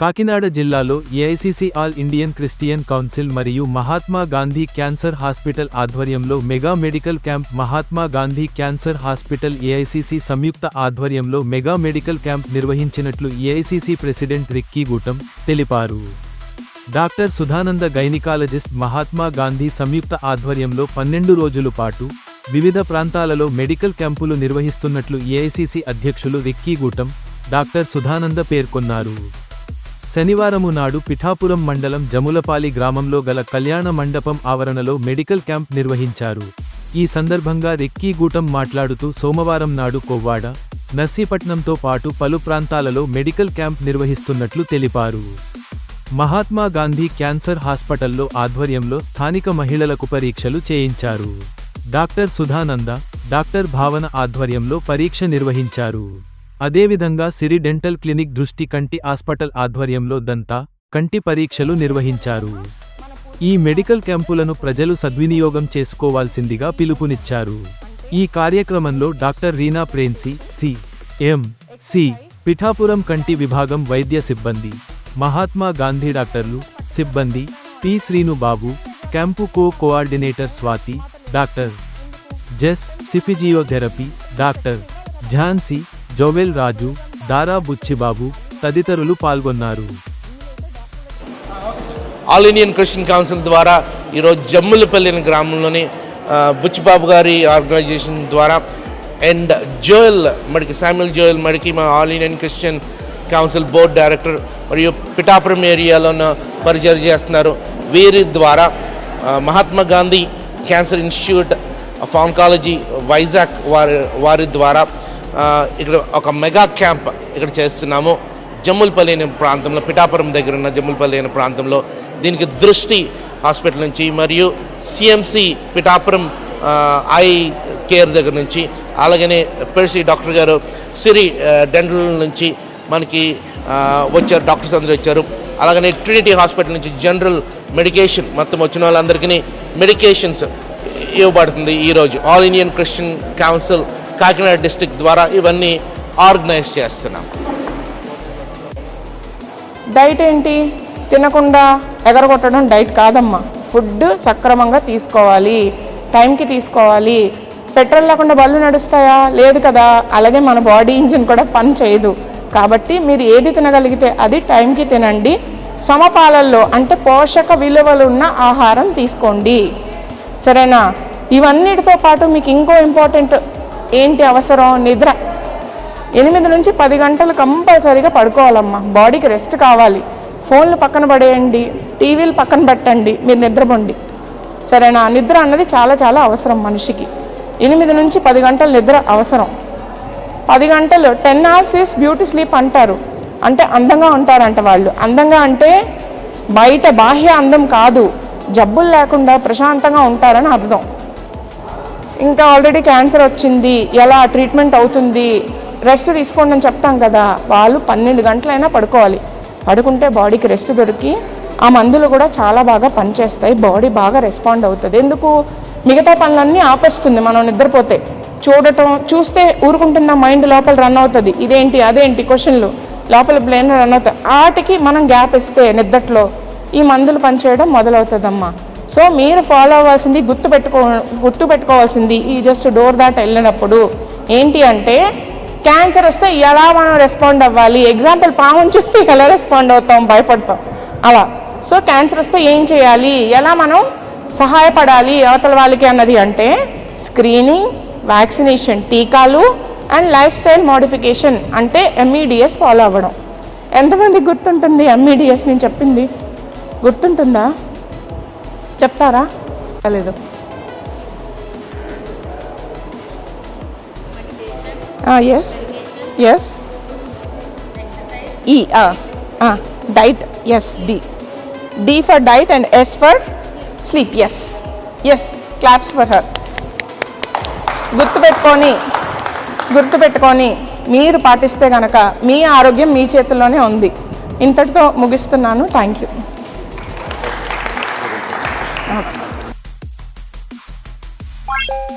కాకినాడ జిల్లాలో AICC all Indian Christian council మరియు Mahatma Gandhi cancer hospital ఆధ్వర్యంలో mega medical camp Mahatma Gandhi cancer hospital AICC సంయుక్త ఆధ్వర్యంలో mega medical camp నిర్వహించినట్లు AICC president Ricky Gootam తెలిపారు. Doctor Sudhananda gynaecologist Mahatma Gandhi సంయుక్త ఆధ్వర్యంలో పన్నెండు రోజుల పాటు వివిధ ప్రాంతాలలో మెడికల్ క్యాంపులు నిర్వహిస్తున్నట్లు ఏఐసిసి అధ్యక్షులు రిక్కీ గూటం డాక్టర్ సుధానంద పేర్కొన్నారు. శనివారము నాడు పిఠాపురం మండలం జములపాలి గ్రామంలో గల కళ్యాణ మండపం ఆవరణలో మెడికల్ క్యాంప్ నిర్వహించారు. ఈ సందర్భంగా రెక్కీగూటం మాట్లాడుతూ సోమవారం నాడు కొవ్వాడ నర్సీపట్నంతో పాటు పలు ప్రాంతాలలో మెడికల్ క్యాంప్ నిర్వహిస్తున్నట్లు తెలిపారు. మహాత్మా గాంధీ క్యాన్సర్ హాస్పిటల్లో ఆధ్వర్యంలో స్థానిక మహిళలకు పరీక్షలు చేయించారు. డాక్టర్ సుధానంద డాక్టర్ భావన ఆధ్వర్యంలో పరీక్ష నిర్వహించారు. అదేవిధంగా సిరి డెంటల్ క్లినిక్ దృష్టి కంటి హాస్పిటల్ ఆధ్వర్యంలో దంత కంటి పరీక్షలు నిర్వహించారు. ఈ మెడికల్ క్యాంపులను ప్రజలు సద్వినియోగం చేసుకోవాల్సిందిగా పిలుపునిచ్చారు. ఈ కార్యక్రమంలో doctor Reena ప్రేన్సి C M C Pithapuram కంటి విభాగం వైద్య సిబ్బంది మహాత్మా గాంధీ డాక్టర్లు సిబ్బంది పి. శ్రీను బాబు క్యాంపు కో కోఆర్డినేటర్ స్వాతి డాక్టర్ జెస్ సిఫిజియోథెరపీ డాక్టర్ ఝాన్సీ జోవెల్ రాజు దారా బుచ్చిబాబు తదితరులు పాల్గొన్నారు. ఆల్ ఇండియన్ క్రిస్టియన్ కౌన్సిల్ ద్వారా ఈరోజు జమ్ములపల్లి అనే గ్రామంలోని బుచ్చిబాబు గారి ఆర్గనైజేషన్ ద్వారా అండ్ జోయల్ మడికి శామ్యుల్ జోయల్ మడికి మా all Indian Christian council board director మరియు పిఠాపురం ఏరియాలో పరిచయం చేస్తున్నారు. వీరి ద్వారా Mahatma Gandhi cancer institute of oncology Vizag వారి వారి ద్వారా ఇక్కడ ఒక మెగా క్యాంప్ ఇక్కడ చేస్తున్నాము. జమ్ములపల్లి అనే ప్రాంతంలో పిఠాపురం దగ్గర ఉన్న జమ్ములపల్లి అనే ప్రాంతంలో దీనికి దృష్టి హాస్పిటల్ నుంచి మరియు సిఎంసి పిఠాపురం ఐ కేర్ దగ్గర నుంచి అలాగనే పెర్సి డాక్టర్ గారు సిరి డెంటల్ నుంచి మనకి వచ్చారు డాక్టర్స్ అందరూ వచ్చారు. అలాగనే ట్రినిటీ హాస్పిటల్ నుంచి జనరల్ మెడికేషన్ మొత్తం వచ్చిన వాళ్ళందరికీ మెడికేషన్స్ ఇవ్వబడుతుంది ఈరోజు. All Indian Christian council Kakinada district ద్వారా ఇవన్నీ ఆర్గనైజ్ చేస్తున్నాం. డైట్ ఏంటి? తినకుండా ఎగరగొట్టడం డైట్ కాదమ్మా. ఫుడ్ సక్రమంగా తీసుకోవాలి టైంకి తీసుకోవాలి. పెట్రోల్ లేకుండా బళ్ళు నడుస్తాయా? లేదు కదా. అలాగే మన బాడీ ఇంజిన్ కూడా పని చేయదు. కాబట్టి మీరు ఏది తినగలిగితే అది టైంకి తినండి. సమపాలల్లో అంటే పోషక విలువలు ఉన్న ఆహారం తీసుకోండి. సరేనా? ఇవన్నిటితో పాటు మీకు ఇంకో ఇంపార్టెంట్ ఏంటి అవసరం? నిద్ర. ఎనిమిది నుంచి పది గంటలు కంపల్సరీగా పడుకోవాలమ్మా. బాడీకి రెస్ట్ కావాలి. ఫోన్లు పక్కన పడేయండి. టీవీలు పక్కన పెట్టండి. మీరు నిద్రపోండి. సరేనా? నిద్ర అన్నది చాలా చాలా అవసరం మనిషికి. ఎనిమిది నుంచి పది గంటల నిద్ర అవసరం. పది గంటలు ten hours is beauty sleep అంటారు. అంటే అందంగా ఉంటారంట వాళ్ళు. అందంగా అంటే బయట బాహ్య అందం కాదు. జబ్బులు లేకుండా ప్రశాంతంగా ఉంటారని అర్థం. ఇంకా ఆల్రెడీ క్యాన్సర్ వచ్చింది ఎలా ట్రీట్మెంట్ అవుతుంది రెస్ట్ తీసుకోండి అని చెప్తాం కదా. వాళ్ళు పన్నెండు గంటలైనా పడుకోవాలి. పడుకుంటే బాడీకి రెస్ట్ దొరికి ఆ మందులు కూడా చాలా బాగా పనిచేస్తాయి. బాడీ బాగా రెస్పాండ్ అవుతుంది. ఎందుకు? మిగతా పనులన్నీ ఆపేస్తుంది మనం నిద్రపోతే. చూడటం చూస్తే ఊరుకుంటున్న మైండ్ లోపల రన్ అవుతుంది. ఇదేంటి అదేంటి క్వశ్చన్లు లోపల బ్రెయిన్ రన్ అవుతుంది. వాటికి మనం గ్యాప్ ఇస్తే నిద్రట్లో ఈ మందులు పనిచేయడం మొదలవుతుందమ్మా. సో మీరు ఫాలో అవ్వాల్సింది గుర్తు పెట్టుకో గుర్తు పెట్టుకోవాల్సింది ఈ జస్ట్ డోర్ దాట్ వెళ్ళినప్పుడు. ఏంటి అంటే క్యాన్సర్ వస్తే ఎలా మనం రెస్పాండ్ అవ్వాలి? ఎగ్జాంపుల్ పాముని చూస్తే ఎలా రెస్పాండ్ అవుతాం? భయపడతాం. అలా. సో క్యాన్సర్ వస్తే ఏం చేయాలి? ఎలా మనం సహాయపడాలి? అవతల వాళ్ళకి అన్నది అంటే స్క్రీనింగ్ వ్యాక్సినేషన్ టీకాలు అండ్ లైఫ్ స్టైల్ మోడిఫికేషన్ అంటే M E D S follow అవ్వడం. ఎంతమంది గుర్తుంటుంది ఎంఈడిఎస్ నేను చెప్పింది? గుర్తుంటుందా? చెప్తారా? లేదు S S E diet S D D for diet and S for sleep S S claps for her గుర్తుపెట్టుకొని గుర్తుపెట్టుకొని మీరు పాటిస్తే కనుక మీ ఆరోగ్యం మీ చేతుల్లోనే ఉంది. ఇంతటితో ముగిస్తున్నాను. Thank you Bye.